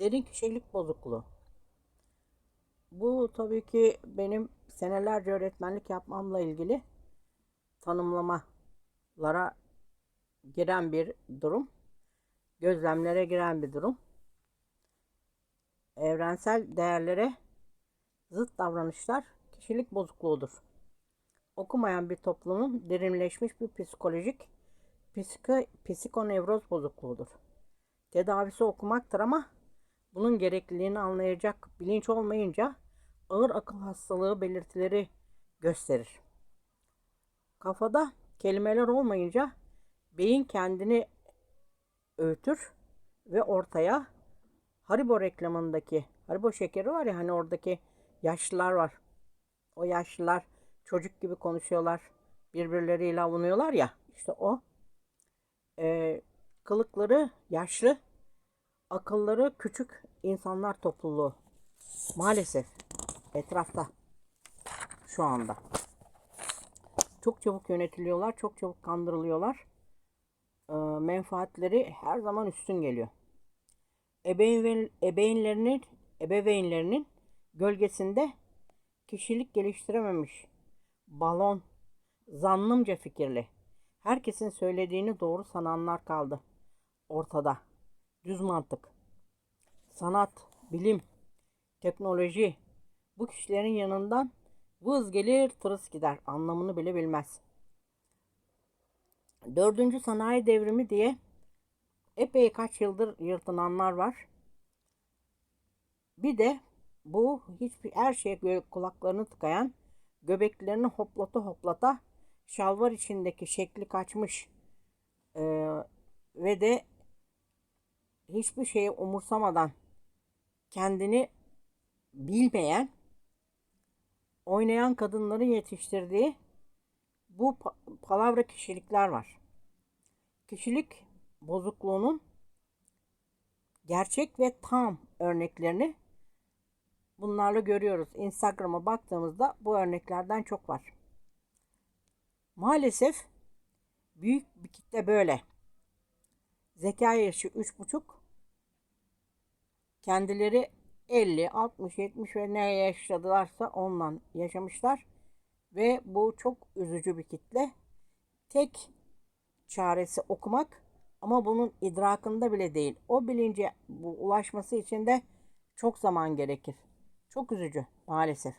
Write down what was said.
Derin kişilik bozukluğu. Bu tabii ki benim senelerce öğretmenlik yapmamla ilgili tanımlamalara giren bir durum. Gözlemlere giren bir durum. Evrensel değerlere zıt davranışlar kişilik bozukluğudur. Okumayan bir toplumun derinleşmiş bir psikolojik psiko, psikonevroz bozukluğudur. Tedavisi okumaktır ama bunun gerekliliğini anlayacak bilinç olmayınca ağır akıl hastalığı belirtileri gösterir. Kafada kelimeler olmayınca beyin kendini öğütür ve ortaya Haribo reklamındaki Haribo şekeri var ya hani oradaki yaşlılar var. O yaşlılar çocuk gibi konuşuyorlar. Birbirleriyle avunuyorlar ya. işte o. Ee, kılıkları yaşlı, akılları küçük insanlar topluluğu. Maalesef etrafta şu anda. Çok çabuk yönetiliyorlar, çok çabuk kandırılıyorlar. Ee, menfaatleri her zaman üstün geliyor. Ebeveyn, ebeveynlerinin, ebeveynlerinin gölgesinde kişilik geliştirememiş, balon, zannımca fikirli, herkesin söylediğini doğru sananlar kaldı ortada. Düz mantık, sanat, bilim, teknoloji bu kişilerin yanından vız gelir tırıs gider anlamını bile bilmez. Dördüncü sanayi devrimi diye epey kaç yıldır yırtınanlar var. Bir de bu hiçbir her şeye kulaklarını tıkayan, göbeklerini hoplata hoplata şalvar içindeki şekli kaçmış e, ve de hiçbir şeyi umursamadan kendini bilmeyen, oynayan kadınların yetiştirdiği bu pa- palavra kişilikler var. Kişilik bozukluğunun gerçek ve tam örneklerini bunlarla görüyoruz. Instagram'a baktığımızda bu örneklerden çok var. Maalesef büyük bir kitle böyle. Zeka yaşı 3,5 kendileri 50, 60, 70 ve ne yaşadılarsa ondan yaşamışlar. Ve bu çok üzücü bir kitle. Tek çaresi okumak ama bunun idrakında bile değil. O bilince bu ulaşması için de çok zaman gerekir. Çok üzücü maalesef.